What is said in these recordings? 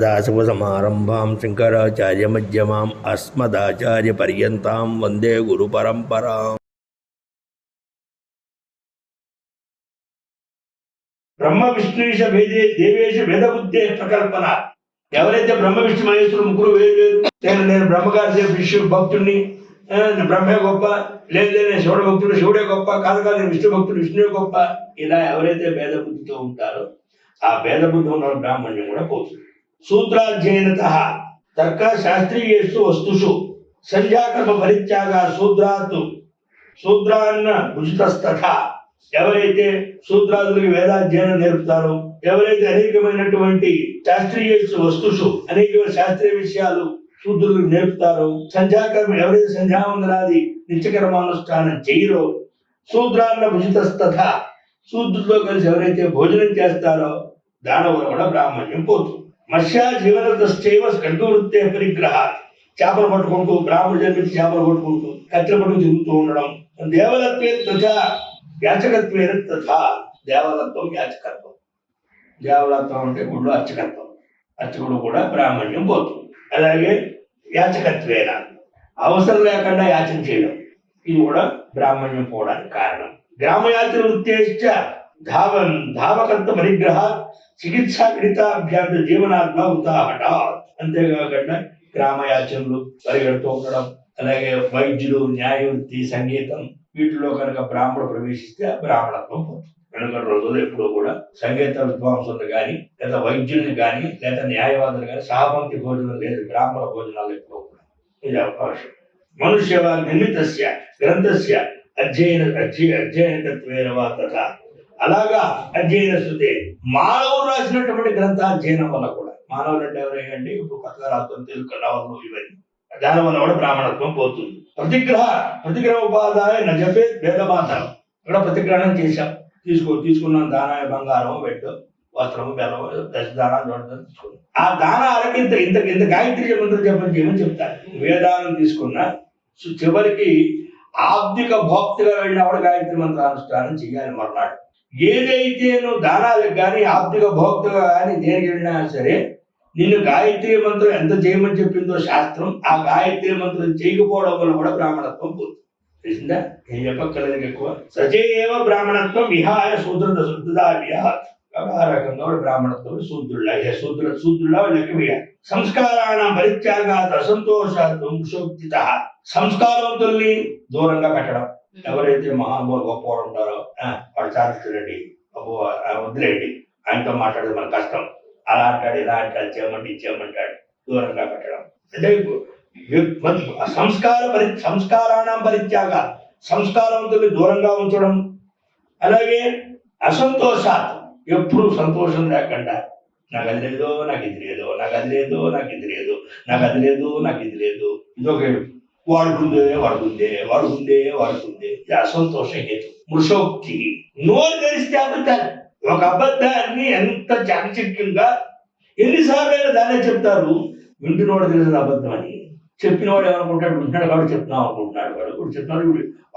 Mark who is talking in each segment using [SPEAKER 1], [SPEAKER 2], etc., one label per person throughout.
[SPEAKER 1] సదాశివసమారంభాం శంకరాచార్యమధ్యమాం అస్మదాచార్యపర్యంతాం వందే గురుపరంపరాం
[SPEAKER 2] బ్రహ్మ విష్ణుష భేదే దేవేశ భేద బుద్ధే ప్రకల్పన ఎవరైతే బ్రహ్మ విష్ణు మహేశ్వరు ముగ్గురు వేరు వేరు నేను నేను బ్రహ్మగారి సేపు విష్ణు భక్తుడిని బ్రహ్మే గొప్ప లేదు, నేను శివుడు భక్తుడు శివుడే గొప్ప కాదు కాదు నేను విష్ణు భక్తుడు విష్ణువే గొప్ప ఇలా ఎవరైతే భేద బుద్ధితో ఉంటారో ఆ భేద బుద్ధి ఉన్న బ్రాహ్మణ్యం కూడా పోతుంది సూత్రాధ్యయనత. తర్క శాస్త్రీయేషు వస్తుషు. సంధ్యాకర్మ పరిత్యాగ శూద్రాత్ శూద్రాన్న భుజితస్తథ. ఎవరైతే శూద్రాదులకు వేదాధ్యయనం నేర్పుతారో ఎవరైతే అనేకమైనటువంటి శాస్త్రీయ వస్తుషు అనేకమైన శాస్త్రీయ విషయాలు శూద్రులు నేర్పుతారో సంధ్యాకర్మ ఎవరైతే సంధ్యావందనాది నిత్యకర్మానుష్ఠానం చేయరో శూద్రాన్న భుజితస్తథ. శూద్రులతో కలిసి ఎవరైతే భోజనం చేస్తారో దానవులు కూడా బ్రాహ్మణ్యం పోతుంది. మత్స్య జీవనదశ్చైవ ఖడ్గవృత్తే పరిగ్రహ చేపలు పట్టుకుంటూ బ్రాహ్మణ జన్మించి చేపలు పట్టుకుంటూ కత్తెర పట్టుకు తిరుగుతూ ఉండడం. దేవలత్వే తథా యాచకత్వే తథా దేవలత్వం యాచకత్వం. దేవలత్వం అంటే గుళ్ళు అర్చకత్వం. అర్చకుడు కూడా బ్రాహ్మణ్యం పోతుంది. అలాగే యాచకత్వేన. అవసరం లేకుండా యాచన చేయడం. ఇది కూడా బ్రాహ్మణ్యం పోవడానికి కారణం. గ్రామయాచన ఉద్దేశించ ధావన్ ధావకంత పరిగ్రహ చికిత్సా గణితాభ్యాస జీవనాత్మ ఉదాహట అంతేకాకుండా గ్రామయాచనలు పరిగెడుతూ ఉండడం అలాగే వైద్యులు న్యాయవృత్తి సంగీతం వీటిలో కనుక బ్రాహ్మణ ప్రవేశిస్తే బ్రాహ్మణత్వం పోతుంది. వెనుక రోజుల్లో ఎప్పుడూ కూడా సంగీత విద్వాంసులు కానీ లేదా వైద్యుల్ని కానీ లేదా న్యాయవాదులు కానీ సహపంక్తి భోజనం లేదు బ్రాహ్మణ భోజనాలు ఎప్పుడూ కూడా ఇది అవకాశం. మనుష్య నిర్మితస్య గ్రంథస్య అధ్యయన అధ్యయ అధ్యయనత్వేన వా తథా. అలాగా అధ్యయన శృతే మానవులు రాసినటువంటి గ్రంథ అధ్యయనం వల్ల కూడా. మానవులు అంటే ఎవరండి ఇప్పుడు కొత్తగా రాత్రం తెలుగు నవలు ఇవన్నీ. దాని వల్ల కూడా బ్రాహ్మణత్వం పోతుంది. ప్రతిగ్రహ ప్రతిగ్రహ ఉపాధాయ నజపే భేదమాతం ఇక్కడ ప్రతిగ్రహణం చేశాం. తీసుకో తీసుకున్నాం దానాయ బంగారం పెట్టు వస్త్రము బెల్లం దశదానం చూడటం తీసుకున్నాం. ఆ దానాలకి ఇంత ఇంత ఇంత గాయత్రి మంత్రం చెప్పని చేయమని చెప్తారు. వేదాలను తీసుకున్న చివరికి ఆర్థిక భోక్తిగా వెళ్ళినప్పుడు గాయత్రి మంత్రానుష్ఠానం చేయాలి మర్నాడు. ఏదైతే నువ్వు దానాలకు కానీ ఆబ్దిక భోక్తగా కానీ దేనికి వెళ్ళినా సరే నిన్ను గాయత్రి మంత్రం ఎంత చేయమని చెప్పిందో శాస్త్రం ఆ గాయత్రి మంత్రం చేయకపోవడం వల్ల కూడా బ్రాహ్మణత్వం పోతుంది. తెలిసిందా? ఏం చెప్పక్కర్లేదు ఎక్కువ. సచేవ బ్రాహ్మణత్వం విహాయ శూద్ర శుద్ధదా విహార్. ఆ రకంగా కూడా బ్రాహ్మణత్వం శూద్రుల శూద్ర శూద్రుల లెక్క వేయాలి. సంస్కారాణ పరిత్యాగాత అసంతోషాత్వం సంస్కారవంతుల్ని దూరంగా పెట్టడం. ఎవరైతే మహానుభావులు గొప్పవాడు ఉంటారో వాడు సాధించడండి అబ్బో ఆ, ఆయనతో మాట్లాడేది మన కష్టం. అలా అంటాడు ఇలా అంటాడు చేయమంటే ఇచ్చేయమంటాడు దూరంగా పెట్టడం. అంటే సంస్కార పరి సంస్కారాణం పరిత్యాగ సంస్కారంతో దూరంగా ఉంచడం. అలాగే అసంతోషాత్ ఎప్పుడు సంతోషం లేకుండా నాకు అది లేదో నాకు ఇది లేదు నాకు అది లేదో నాకు ఇది లేదు నాకు అది లేదు నాకు ఇది లేదు. ఇదొక వాడుకుందే వాడుకుందే వాడుకుందే వాడుకుందే. ఇది అసంతోషం హేతు. మృషోక్తి. నోరు తెరిస్తే అబద్ధాలు. ఒక అబద్ధాన్ని ఎంత చాకచక్యంగా ఎన్నిసార్లు అయినా దాన్నే చెప్తారు. వింటున్నవాడు తెలిసిన అబద్ధం అని. చెప్పిన వాడు ఏమనుకుంటాడు? వింటున్నాడు కాబట్టి చెప్తున్నాం అనుకుంటున్నాడు. వాడు కూడా చెప్తున్నాడు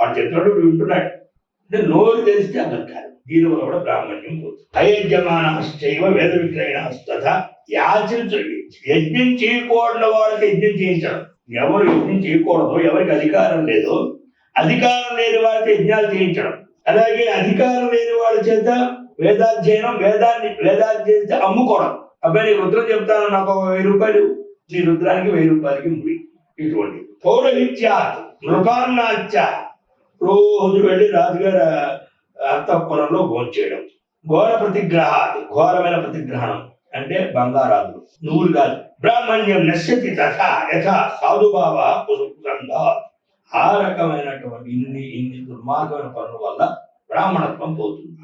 [SPEAKER 2] వాడు. చెప్తున్నాడు ఇప్పుడు వింటున్నాడు. అంటే నోరు తెలిస్తే అబద్ధాలు. దీనివల్ల కూడా బ్రాహ్మణ్యం పోతుంది. అయజ్ఞమానశ్చైవ వేద విక్రయణస్తథ యాచించు యజ్ఞం చేయకూడని వాళ్ళకి యజ్ఞం చేయించాడు. ఎవరు యజ్ఞం చేయకూడదు ఎవరికి అధికారం లేదు. అధికారం లేని వారితో యజ్ఞాలు చేయించడం. అలాగే అధికారం లేని వాళ్ళ చేత వేదాధ్యయనం వేదాన్ని వేదాధ్యయనం అమ్ముకోవడం. అబ్బాయి నీ రుద్రం చెప్తాను నాకు ఒక వెయ్యి రూపాయలు నీ రుద్రానికి వెయ్యి రూపాయలకి ముడి. ఇటువంటి పౌరహిత్యాత్ నృపాన్నాత్య రోజు వెళ్ళి రాజుగారి భోం చేయడం. ఘోర ప్రతిగ్రహాలు ఘోరమైన ప్రతిగ్రహణం. అంటే బంగారాలు నువ్వులు కాదు. బ్రాహ్మణ్యం నశ్యతి తథ యథా సాధుభావ పురుషంగా ఆ రకమైనటువంటి ఇన్ని ఇన్ని దుర్మార్గమైన పనుల వల్ల బ్రాహ్మణత్వం పోతుంది.